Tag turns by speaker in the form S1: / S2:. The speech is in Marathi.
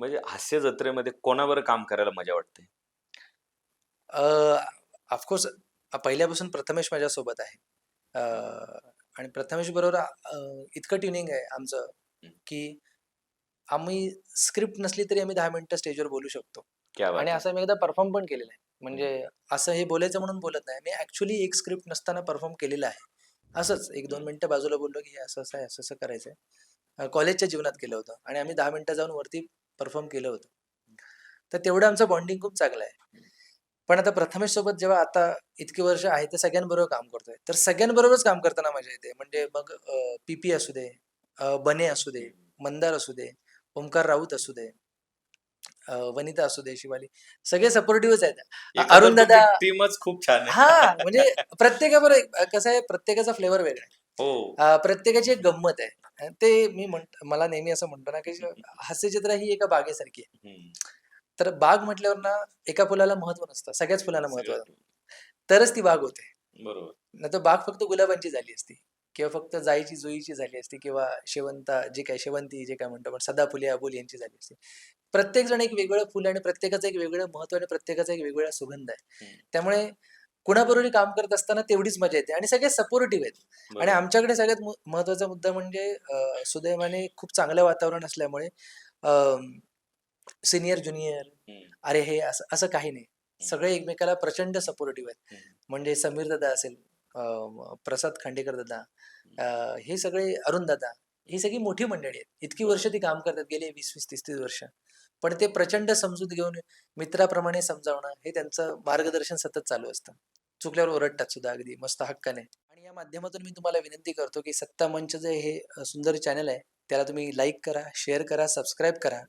S1: म्हणजे हास्य जत्रेमध्ये कोणाबरोबर काम करायला मजा वाटते?
S2: ऑफकोर्स पहिल्यापासून प्रथमेश माझ्यासोबत आहे. अ, आणि प्रथमेश बरोबर अ, इतकं ट्युनिंग आहे आमचं. की आम्ही स्क्रिप्ट नसली तरी आम्ही दहा मिनिटं स्टेजवर बोलू शकतो.
S1: क्या बात
S2: आणि
S1: आहे.
S2: असं मी एकदा परफॉर्म पण केलेलं आहे. म्हणजे असं हे बोलायचं म्हणून बोलत नाही. मी ऍक्च्युली एक स्क्रिप्ट नसताना परफॉर्म केलेलं आहे. असंच एक दोन मिनिटं बाजूला बोललो की हे असं असं आहे असं असं करायचंय. कॉलेजच्या जीवनात केलं होतं. आणि आम्ही दहा मिनिटं जाऊन वरती परफॉर्म केलं होतं. तर तेवढं आमचं बॉन्डिंग खूप चांगलं आहे. पण आता प्रथमेश सोबत जेव्हा आता इतकी वर्ष आहे तर सगळ्यांबरोबर काम करतोय. तर सगळ्यांबरोबरच काम करताना मजा येते. म्हणजे मग पीपी असू दे बने असू दे मंदार असू दे ओमकार राऊत असू दे वनिता असू दे शिवाली सगळे सपोर्टिव्हच आहेत. अरुण दादा-
S1: टीमच खूप छान
S2: हा म्हणजे प्रत्येकाबरोबर कसं आहे प्रत्येकाचा फ्लेवर वेगळा आहे.
S1: हो.
S2: अ, प्रत्येकाची एक गंमत आहे. ते मी म्हण मला नेहमी असं म्हणतो ना की हास्यचित्र ही एका बागेसारखी आहे.
S1: हम्म.
S2: तर बाग म्हटल्यावर ना एका फुलाला महत्त्व नसतं. सगळ्याच फुलाला महत्त्व
S1: सगळं.
S2: तरच ती बाग होते.
S1: बरोबर.
S2: नाही तर बाग फक्त गुलाबांची झाली असती. किंवा फक्त जाईची जुईची झाली असती किंवा शेवंता जे काय शेवंती जे काय म्हणतो आपण सदाफुली अबोली यांची झाली असती. प्रत्येक जण एक वेगळं फुल आणि प्रत्येकाचं एक वेगळं महत्त्व आणि प्रत्येकाचा एक वेगळा सुगंध आहे.
S1: हम्म.
S2: त्यामुळे कुणाबरोबर काम करत असताना तेवढीच मजा येते आणि सगळे सपोर्टिव्ह आहेत. आणि. आमच्याकडे सगळ्यात महत्त्वाचा मुद्दा म्हणजे सुदैवाने खूप चांगलं वातावरण असल्यामुळे सिनियर ज्युनियर. अरे हे असं असं काही नाही. सगळे एकमेकाला प्रचंड सपोर्टिव्ह आहेत. म्हणजे समीर दादा असेल प्रसाद खांडेकर दादा हे सगळे अरुण दादा ही सगळी मोठी मंडळी आहेत. इतकी वर्ष ती काम करतात गेले वीस वीस तीस तीस वर्ष. पण ते प्रचंड समजूत घेऊन मित्राप्रमाणे समजावणं हे त्यांचं मार्गदर्शन सतत चालू असतं. चुकल्यावर ओरडतात सुद्धा अगदी मस्त हक्काने. आणि या माध्यमातून मी तुम्हाला विनंती करतो की सत्ता मंच जे हे सुंदर चॅनल आहे त्याला तुम्ही लाईक करा शेअर करा सबस्क्राईब करा.